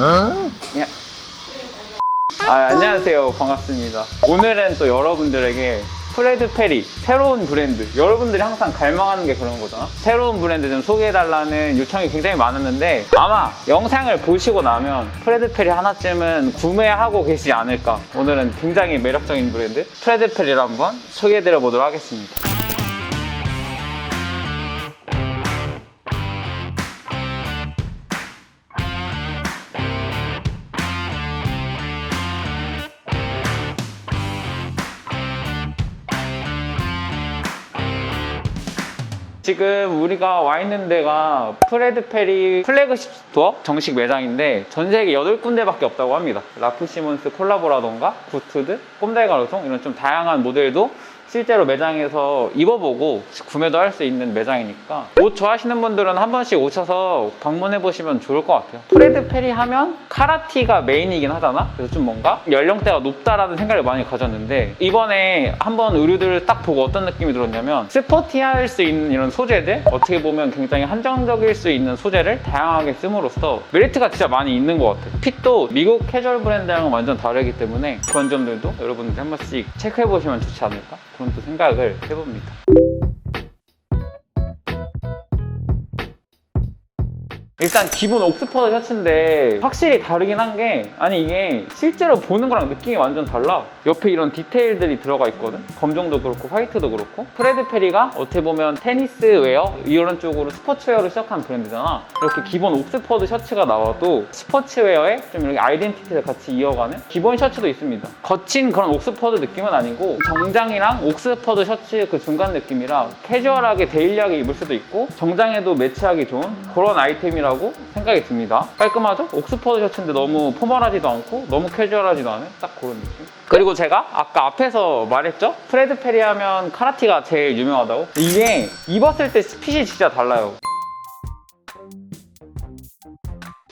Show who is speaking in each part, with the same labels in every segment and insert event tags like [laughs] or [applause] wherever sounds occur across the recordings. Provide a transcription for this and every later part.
Speaker 1: 야. 아, 안녕하세요. 반갑습니다. 오늘은 또 여러분들에게 프레드 페리 새로운 브랜드 여러분들이 항상 갈망하는 게 그런 거잖아 새로운 브랜드 좀 소개해달라는 요청이 굉장히 많았는데 아마 영상을 보시고 나면 프레드 페리 하나쯤은 구매하고 계시지 않을까 오늘은 굉장히 매력적인 브랜드 프레드 페리를 한번 소개해드려 보도록 하겠습니다 지금 우리가 와 있는 데가 프레드 페리 플래그십 스토어? 정식 매장인데 전 세계 8군데밖에 없다고 합니다. 라프 시몬스 콜라보라던가 구트드, 꼼달 가로송? 이런 좀 다양한 모델도 실제로 매장에서 입어보고 구매도 할 수 있는 매장이니까 옷 좋아하시는 분들은 한 번씩 오셔서 방문해 보시면 좋을 것 같아요. 프레드 페리 하면 카라티가 메인이긴 하잖아. 그래서 좀 뭔가 연령대가 높다라는 생각을 많이 가졌는데 이번에 한번 의류들을 딱 보고 어떤 느낌이 들었냐면 스포티할 수 있는 이런 소재들 어떻게 보면 굉장히 한정적일 수 있는 소재를 다양하게 씀으로써 메리트가 진짜 많이 있는 것 같아요. 핏도 미국 캐주얼 브랜드랑은 완전 다르기 때문에 그런 점들도 여러분들 한 번씩 체크해 보시면 좋지 않을까 그런 또 생각을 해봅니다. 일단 기본 옥스퍼드 셔츠인데 확실히 다르긴 한 게 아니 이게 실제로 보는 거랑 느낌이 완전 달라. 옆에 이런 디테일들이 들어가 있거든? 검정도 그렇고 화이트도 그렇고. 프레드 페리가 어떻게 보면 테니스 웨어? 이런 쪽으로 스포츠웨어를 시작한 브랜드잖아. 이렇게 기본 옥스퍼드 셔츠가 나와도 스포츠웨어에 좀 이렇게 아이덴티티를 같이 이어가는 기본 셔츠도 있습니다. 거친 그런 옥스퍼드 느낌은 아니고 정장이랑 옥스퍼드 셔츠 그 중간 느낌이라 캐주얼하게 데일리하게 입을 수도 있고 정장에도 매치하기 좋은 그런 아이템이라 고 생각이 듭니다 깔끔하죠? 옥스퍼드 셔츠인데 너무 포멀하지도 않고 너무 캐주얼하지도 않은 딱 그런 느낌 그리고 제가 아까 앞에서 말했죠? 프레드 페리 하면 카라티가 제일 유명하다고 이게 입었을 때 핏이 진짜 달라요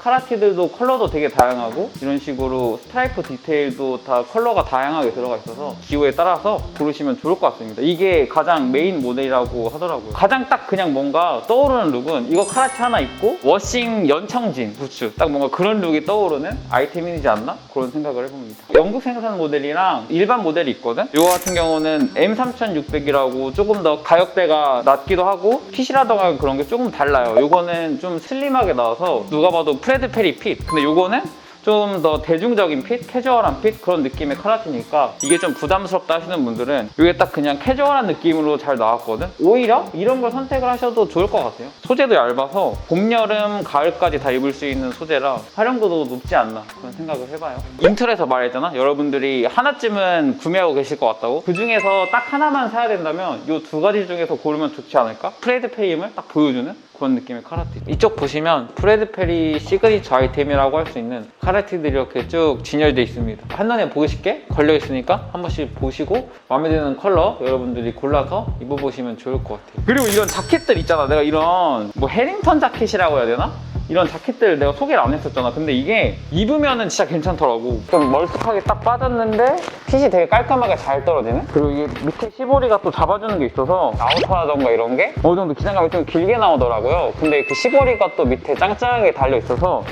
Speaker 1: 카라티들도 컬러도 되게 다양하고 이런 식으로 스트라이프 디테일도 다 컬러가 다양하게 들어가 있어서 기호에 따라서 고르시면 좋을 것 같습니다. 이게 가장 메인 모델이라고 하더라고요. 가장 딱 그냥 뭔가 떠오르는 룩은 이거 카라티 하나 입고 워싱 연청진 부츠 딱 뭔가 그런 룩이 떠오르는 아이템이지 않나? 그런 생각을 해봅니다. 영국 생산 모델이랑 일반 모델이 있거든? 이거 같은 경우는 M3600이라고 조금 더 가격대가 낮기도 하고 핏이라던가 그런 게 조금 달라요. 이거는 좀 슬림하게 나와서 누가 봐도 프레 드 페리 핏. 근데 이거는 좀 더 대중적인 핏, 캐주얼한 핏 그런 느낌의 카라티니까 이게 좀 부담스럽다 하시는 분들은 이게 딱 그냥 캐주얼한 느낌으로 잘 나왔거든? 오히려 이런 걸 선택을 하셔도 좋을 것 같아요. 소재도 얇아서 봄, 여름, 가을까지 다 입을 수 있는 소재라 활용도도 높지 않나 그런 생각을 해봐요. 인터넷에서 말했잖아. 여러분들이 하나쯤은 구매하고 계실 것 같다고. 그 중에서 딱 하나만 사야 된다면 이 두 가지 중에서 고르면 좋지 않을까? 프레드 페임을 딱 보여주는 그런 느낌의 카라티. 이쪽 보시면 프레드 페리 시그니처 아이템이라고 할 수 있는 카라티들이 이렇게 쭉 진열되어 있습니다. 한눈에 보기 쉽게 걸려 있으니까 한 번씩 보시고 마음에 드는 컬러 여러분들이 골라서 입어보시면 좋을 것 같아요. 그리고 이런 자켓들 있잖아. 내가 이런 뭐 해링턴 자켓이라고 해야 되나? 이런 자켓들 내가 소개를 안 했었잖아. 근데 이게 입으면은 진짜 괜찮더라고. 좀 멀찍하게 딱 빠졌는데 핏이 되게 깔끔하게 잘 떨어지네. 그리고 이게 밑에 시보리가 또 잡아주는 게 있어서 아우터라던가 이런 게 어느 정도 기장감이 좀 길게 나오더라고요. 근데 그 시보리가 또 밑에 짱짱하게 달려 있어서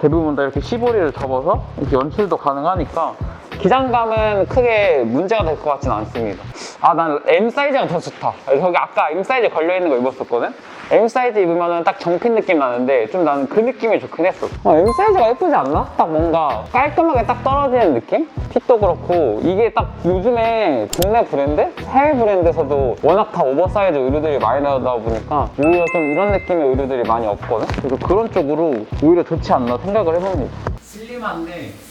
Speaker 1: 대부분 다 이렇게 시보리를 접어서 이렇게 연출도 가능하니까 기장감은 크게 문제가 될 것 같지는 않습니다. 아, 난 M 사이즈가 더 좋다. 저기 아까 M 사이즈 걸려있는 거 입었었거든? M 사이즈 입으면 딱 정fit 느낌 나는데 좀 나는 그 느낌이 좋긴 했어. 어, M 사이즈가 예쁘지 않나? 딱 뭔가 깔끔하게 딱 떨어지는 느낌? 핏도 그렇고 이게 딱 요즘에 국내 브랜드? 해외 브랜드에서도 워낙 다 오버사이즈 의류들이 많이 나오다 보니까 오히려 좀 이런 느낌의 의류들이 많이 없거든? 그래서 그런 쪽으로 오히려 좋지 않나 생각을 해봅니다. 슬림한데 또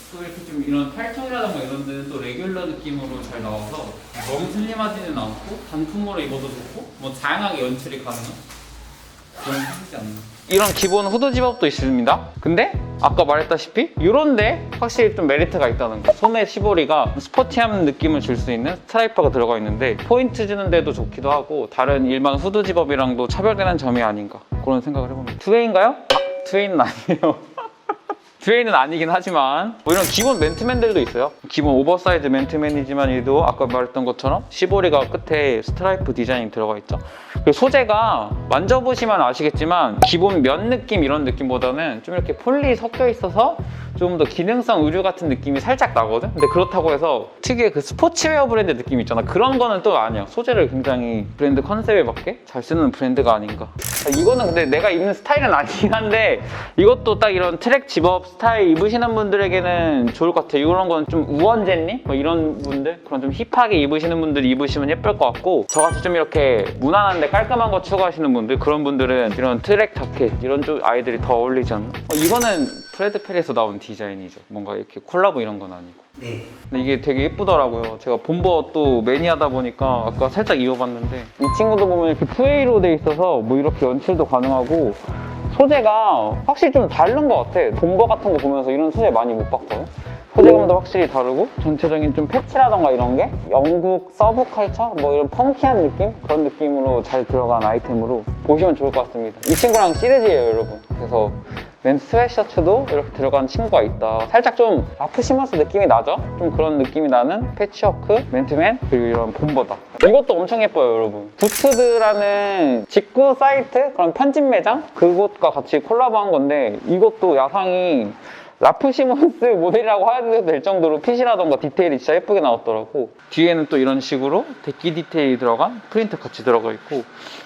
Speaker 1: 이런 팔청이라던가 이런 데는 또 레귤러 느낌으로 잘 나와서 너무 슬림하지는 않고 단품으로 입어도 좋고 뭐 다양하게 연출이 가능한 그런 편이지 않나. 이런 기본 후드 집업도 있습니다. 근데 아까 말했다시피 이런데 확실히 좀 메리트가 있다는 거. 소매 시보리가 스포티한 느낌을 줄 수 있는 스트라이퍼가 들어가 있는데 포인트 주는 데도 좋기도 하고 다른 일반 후드 집업이랑도 차별되는 점이 아닌가 그런 생각을 해봅니다. 투웨인가요? 아, 투웨인은 아니에요 드웨이는 아니긴 하지만 뭐 이런 기본 맨투맨들도 있어요. 기본 오버사이즈 맨투맨이지만 얘도 아까 말했던 것처럼 시보리가 끝에 스트라이프 디자인이 들어가 있죠. 그리고 소재가 만져보시면 아시겠지만 기본 면 느낌 이런 느낌보다는 좀 이렇게 폴리 섞여 있어서 좀 더 기능성 의류 같은 느낌이 살짝 나거든? 근데 그렇다고 해서 특유의 그 스포츠웨어 브랜드 느낌 있잖아. 그런 거는 또 아니야. 소재를 굉장히 브랜드 컨셉에 맞게 잘 쓰는 브랜드가 아닌가. 아, 이거는 근데 내가 입는 스타일은 아니긴 한데 이것도 딱 이런 트랙 집업 스타일 입으시는 분들에게는 좋을 것 같아요. 이런 건 좀 우원젤리? 뭐 이런 분들? 그런 좀 힙하게 입으시는 분들이 입으시면 예쁠 것 같고 저같이 좀 이렇게 무난한데 깔끔한 거 추구하시는 분들 그런 분들은 이런 트랙 자켓 이런 쪽 아이들이 더 어울리지 않나? 어, 이거는 프레드 페리에서 나온 디자인이죠. 뭔가 이렇게 콜라보 이런 건 아니고.
Speaker 2: 네.
Speaker 1: 근데 이게 되게 예쁘더라고요. 제가 본버 또 매니아다 보니까 아까 살짝 입어봤는데 이 친구도 보면 이렇게 푸에이로 돼 있어서 뭐 이렇게 연출도 가능하고 소재가 확실히 좀 다른 것 같아. 본버 같은 거 보면서 이런 소재 많이 못 봤거든. 소재감도 확실히 다르고 전체적인 좀 패치라던가 이런 게 영국 서브컬처 뭐 이런 펑키한 느낌 그런 느낌으로 잘 들어간 아이템으로 보시면 좋을 것 같습니다. 이 친구랑 시리즈예요, 여러분. 그래서 맨 스웨셔츠도 이렇게 들어간 친구가 있다. 살짝 좀 라프시머스 느낌이 나죠? 좀 그런 느낌이 나는 패치워크, 맨투맨, 그리고 이런 본버다. 이것도 엄청 예뻐요, 여러분. 부츠드라는 직구 사이트? 그런 편집 매장? 그곳과 같이 콜라보한 건데 이것도 야상이 라프시몬스 [laughs] 모델이라고 해도 될 정도로 핏이라던가 디테일이 진짜 예쁘게 나왔더라고. 뒤에는 또 이런 식으로 데끼 디테일이 들어간 프린트 같이 들어가 있고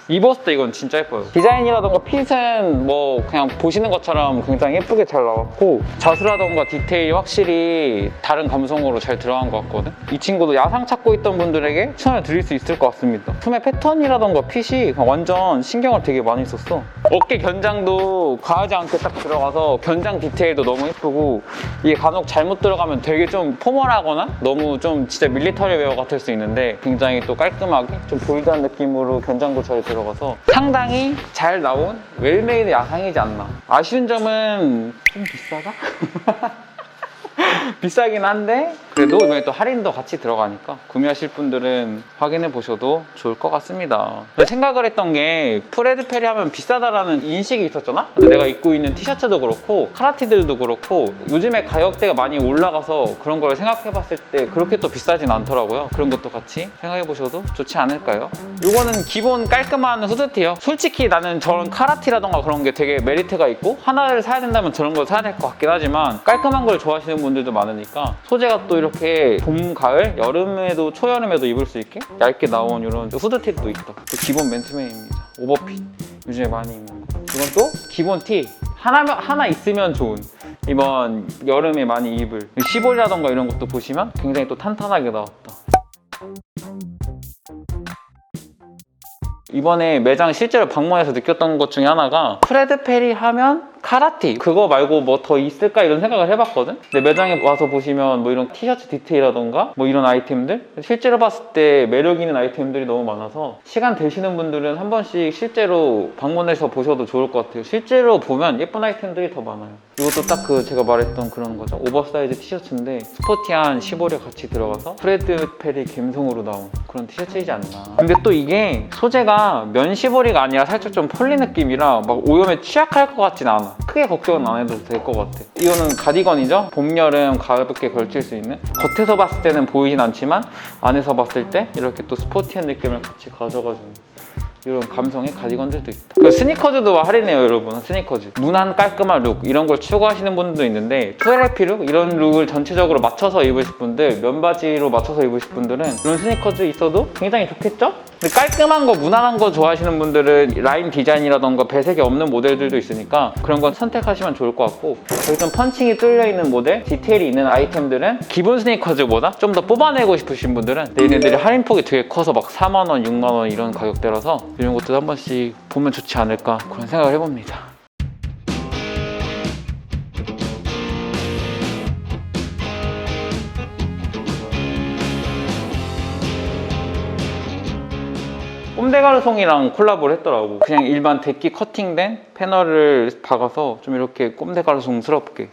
Speaker 1: 입었을 때 이건 진짜 예뻐요. 디자인이라던가 핏은 뭐 그냥 보시는 것처럼 굉장히 예쁘게 잘 나왔고 자수라던가 디테일이 확실히 다른 감성으로 잘 들어간 것 같거든. 이 친구도 야상 찾고 있던 분들에게 추천을 드릴 수 있을 것 같습니다. 소매 패턴이라던가 핏이 완전 신경을 되게 많이 썼어. 어깨 견장도 과하지 않게 딱 들어가서 견장 디테일도 너무 예쁘고 이게 간혹 잘못 들어가면 되게 좀 포멀하거나 너무 좀 진짜 밀리터리 웨어 같을 수 있는데 굉장히 또 깔끔하게 좀 볼드한 느낌으로 견장도 잘 들어 가서 상당히 잘 나온 웰메이드 야상이지 않나 아쉬운 점은 좀 비싸다? [laughs] 비싸긴 한데 그래도 이번에 또 할인도 같이 들어가니까 구매하실 분들은 확인해 보셔도 좋을 것 같습니다. 생각을 했던 게 프레드 페리 하면 비싸다라는 인식이 있었잖아. 근데 내가 입고 있는 티셔츠도 그렇고 카라티들도 그렇고 요즘에 가격대가 많이 올라가서 그런 걸 생각해 봤을 때 그렇게 또 비싸진 않더라고요. 그런 것도 같이 생각해 보셔도 좋지 않을까요? 요거는 기본 깔끔한 후드티요. 솔직히 나는 저런 카라티라던가 그런 게 되게 메리트가 있고 하나를 사야 된다면 저런 걸 사야 될 것 같긴 하지만 깔끔한 걸 좋아하시는 분들도 많으니까 소재가 또 이렇게 봄, 가을, 여름에도 초여름에도 입을 수 있게 얇게 나온 이런 후드티도 있다. 또 기본 맨투맨입니다. 오버핏 요즘에 많이 입는 거. 이건 또 기본 티 하나 하나 있으면 좋은 이번 여름에 많이 입을 시볼이라던가 이런 것도 보시면 굉장히 또 탄탄하게 나왔다. 이번에 매장 실제로 방문해서 느꼈던 것 중에 하나가 프레드 페리 하면 카라티 그거 말고 뭐 더 있을까 이런 생각을 해봤거든? 근데 매장에 와서 보시면 뭐 이런 티셔츠 디테일이라던가 뭐 이런 아이템들? 실제로 봤을 때 매력 있는 아이템들이 너무 많아서 시간 되시는 분들은 한 번씩 실제로 방문해서 보셔도 좋을 것 같아요. 실제로 보면 예쁜 아이템들이 더 많아요. 이것도 딱 그 제가 말했던 그런 거죠. 오버사이즈 티셔츠인데 스포티한 시볼이 같이 들어가서 프레드 페리 감성으로 나온 그런 티셔츠이지 않나. 근데 또 이게 소재가 면 시보리가 아니라 살짝 좀 폴리 느낌이라 막 오염에 취약할 것 같진 않아 크게 걱정은 안 해도 될 것 같아 이거는 가디건이죠 봄, 여름 가볍게 걸칠 수 있는 겉에서 봤을 때는 보이진 않지만 안에서 봤을 때 이렇게 또 스포티한 느낌을 같이 가져가주는 이런 감성의 가디건들도 있다. 그 스니커즈도 할인해요, 여러분. 스니커즈. 무난 깔끔한 룩 이런 걸 추구하시는 분들도 있는데 투에레피 룩 이런 룩을 전체적으로 맞춰서 입으실 분들, 면바지로 맞춰서 입으실 분들은 이런 스니커즈 있어도 굉장히 좋겠죠? 근데 깔끔한 거, 무난한 거 좋아하시는 분들은 라인 디자인이라던가 배색이 없는 모델들도 있으니까 그런 건 선택하시면 좋을 것 같고 여기 좀 펀칭이 뚫려 있는 모델, 디테일이 있는 아이템들은 기본 스니커즈보다 좀 더 뽑아내고 싶으신 분들은 얘네들이 할인폭이 되게 커서 막 4만 원, 6만 원 이런 가격대라서 이런 것도 한 번씩 보면 좋지 않을까 그런 생각을 해봅니다. 꼼데가르송이랑 콜라보를 했더라고. 그냥 일반 데끼 커팅된 패널을 박아서 좀 이렇게 꼼데가르송스럽게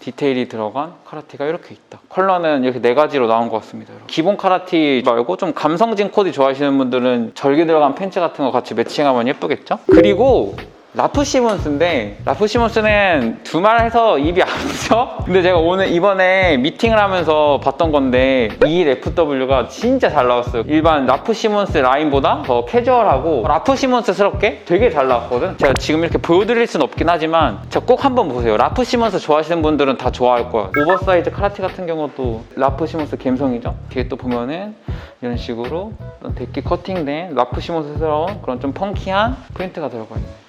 Speaker 1: 디테일이 들어간 카라티가 이렇게 있다. 컬러는 이렇게 네 가지로 나온 것 같습니다. 여러분. 기본 카라티 말고 좀 감성진 코디 좋아하시는 분들은 절개 들어간 팬츠 같은 거 같이 매칭하면 예쁘겠죠? 그리고 라프 시몬스인데 라프 시몬스는 두말 해서 입이 아프죠? [laughs] 근데 제가 오늘 이번에 미팅을 하면서 봤던 건데 이 FW가 진짜 잘 나왔어요. 일반 라프 시몬스 라인보다 더 캐주얼하고 라프 시몬스스럽게 되게 잘 나왔거든. 제가 지금 이렇게 보여드릴 순 없긴 하지만 제가 꼭 한번 보세요. 라프 시몬스 좋아하시는 분들은 다 좋아할 거야. 오버사이즈 카라티 같은 경우도 라프 시몬스 감성이죠? 뒤에 또 보면은 이런 식으로 데끼 커팅된 라프 시몬스스러운 그런 좀 펑키한 프린트가 들어가 있네요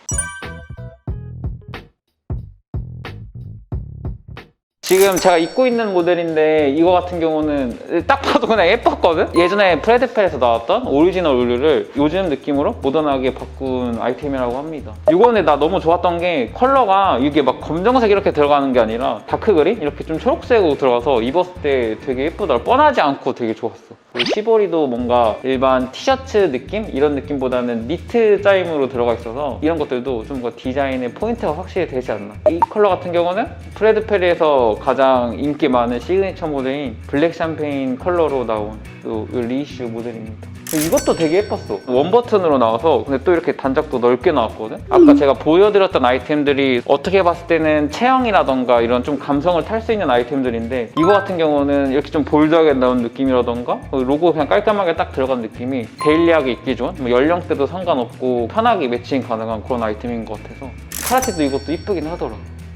Speaker 1: 지금 제가 입고 있는 모델인데 이거 같은 경우는 딱 봐도 그냥 예뻤거든? 예전에 프레드펠에서 나왔던 오리지널 울루를 요즘 느낌으로 모던하게 바꾼 아이템이라고 합니다. 이거는 나 너무 좋았던 게 컬러가 이게 막 검정색 이렇게 들어가는 게 아니라 다크 그린? 이렇게 좀 초록색으로 들어가서 입었을 때 되게 예쁘더라. 뻔하지 않고 되게 좋았어. 그리고 시보리도 뭔가 일반 티셔츠 느낌? 이런 느낌보다는 니트 짜임으로 들어가 있어서 이런 것들도 좀 더 디자인의 포인트가 확실히 되지 않나. 이 컬러 같은 경우는 프레드 페리에서 가장 인기 많은 시그니처 모델인 블랙 샴페인 컬러로 나온 또 리이슈 모델입니다. 이것도 되게 예뻤어. 원 버튼으로 나와서 근데 또 이렇게 단작도 넓게 나왔거든. 아까 제가 보여드렸던 아이템들이 어떻게 봤을 때는 체형이라던가 이런 좀 감성을 탈 수 있는 아이템들인데 이거 같은 경우는 이렇게 좀 볼드하게 나온 느낌이라던가 로고 그냥 깔끔하게 딱 들어간 느낌이 데일리하게 입기 좋은 뭐 연령대도 상관없고 편하게 매칭 가능한 그런 아이템인 것 같아서 카라티도 이것도 이쁘긴 하더라.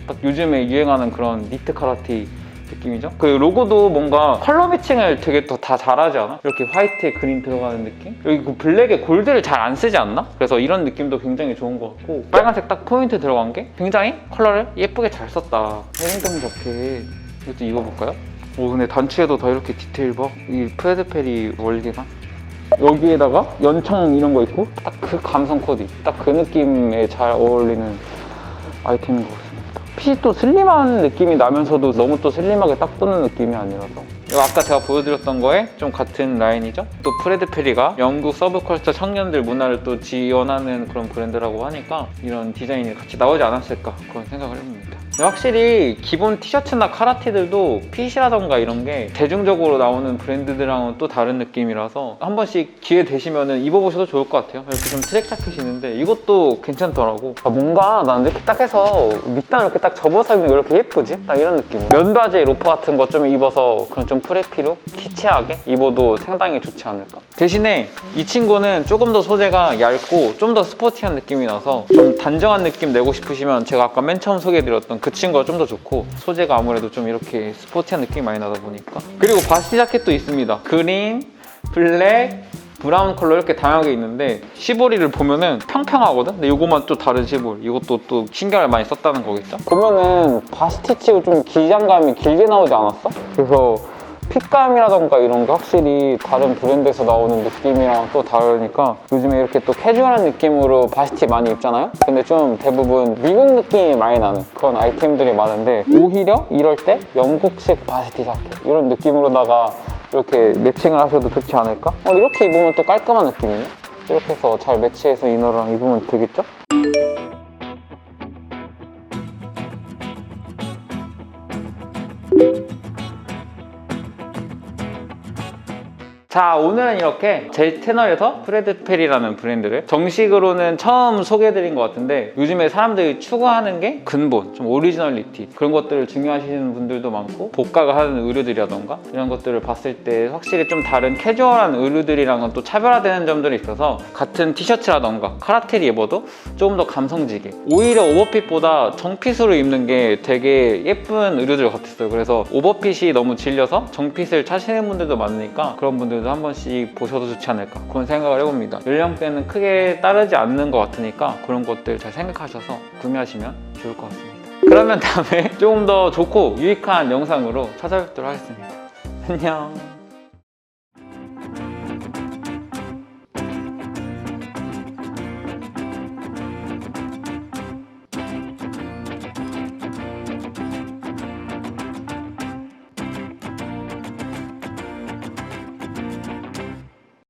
Speaker 1: 딱 요즘에 유행하는 그런 니트 카라티 느낌이죠. 그 로고도 뭔가 컬러 매칭을 되게 더 다 잘하지 않아? 이렇게 화이트에 그린 들어가는 느낌? 여기 그 블랙에 골드를 잘 안 쓰지 않나? 그래서 이런 느낌도 굉장히 좋은 것 같고 빨간색 딱 포인트 들어간 게 굉장히 컬러를 예쁘게 잘 썼다. 헤링턴 자켓 이것도 입어볼까요? 오 근데 단추에도 다 이렇게 디테일 봐. 이 프레드페리 월계감. 여기에다가 연청 이런 거 있고 딱 그 감성 코디 딱 그 느낌에 잘 어울리는 아이템인 것 같습니다. 핏이 또 슬림한 느낌이 나면서도 너무 또 슬림하게 딱 붙는 느낌이 아니라서 아까 제가 보여드렸던 거에 좀 같은 라인이죠. 또 프레드 페리가 영국 서브컬처 청년들 문화를 또 지원하는 그런 브랜드라고 하니까 이런 디자인이 같이 나오지 않았을까 그런 생각을 해봅니다. 확실히 기본 티셔츠나 카라티들도 핏이라던가 이런 게 대중적으로 나오는 브랜드들랑은 또 다른 느낌이라서 한 번씩 기회 되시면 입어보셔도 좋을 것 같아요. 이렇게 좀 트랙 자켓이 있는데 이것도 괜찮더라고. 아, 뭔가 난 이렇게 딱 해서 밑단 이렇게 딱 접어서 입는 게 이렇게 예쁘지? 딱 이런 느낌. 면바지 로퍼 같은 거좀 입어서 그런 좀 프레피로 키치하게 입어도 상당히 좋지 않을까. 대신에 이 친구는 조금 더 소재가 얇고 좀 더 스포티한 느낌이 나서 좀 단정한 느낌 내고 싶으시면 제가 아까 맨 처음 소개해드렸던 그 친구가 좀 더 좋고 소재가 아무래도 좀 이렇게 스포티한 느낌이 많이 나다 보니까 그리고 바시 자켓도 있습니다. 그린, 블랙, 브라운 컬러 이렇게 다양하게 있는데 시보리를 보면은 평평하거든? 근데 이거만 또 다른 시보리 이것도 또 신경을 많이 썼다는 거겠죠? 보면은 바스티치고 좀 기장감이 길게 나오지 않았어? 그래서 핏감이라던가 이런 게 확실히 다른 브랜드에서 나오는 느낌이랑 또 다르니까 요즘에 이렇게 또 캐주얼한 느낌으로 바스티 많이 입잖아요? 근데 좀 대부분 미국 느낌이 많이 나는 그런 아이템들이 많은데 오히려 이럴 때 영국식 바스티 자켓 이런 느낌으로다가 이렇게 매칭을 하셔도 좋지 않을까? 어, 이렇게 입으면 또 깔끔한 느낌이네? 이렇게 해서 잘 매치해서 이너랑 입으면 되겠죠? 자 오늘은 이렇게 제 채널에서 프레드 페리라는 브랜드를 정식으로는 처음 소개해드린 것 같은데 요즘에 사람들이 추구하는 게 근본, 좀 오리지널리티 그런 것들을 중요하시는 분들도 많고 고가가 하는 의류들이라던가 이런 것들을 봤을 때 확실히 좀 다른 캐주얼한 의류들이랑은 또 차별화되는 점들이 있어서 같은 티셔츠라던가 카라테를 입어도 조금 더 감성지게 오히려 오버핏보다 정핏으로 입는 게 되게 예쁜 의류들 같았어요. 그래서 오버핏이 너무 질려서 정핏을 차시는 분들도 많으니까 그런 분들도 한 번씩 보셔도 좋지 않을까 그런 생각을 해봅니다. 연령대는 크게 따르지 않는 것 같으니까 그런 것들 잘 생각하셔서 구매하시면 좋을 것 같습니다. 그러면 다음에 [laughs] 조금 더 좋고 유익한 영상으로 찾아뵙도록 하겠습니다. 안녕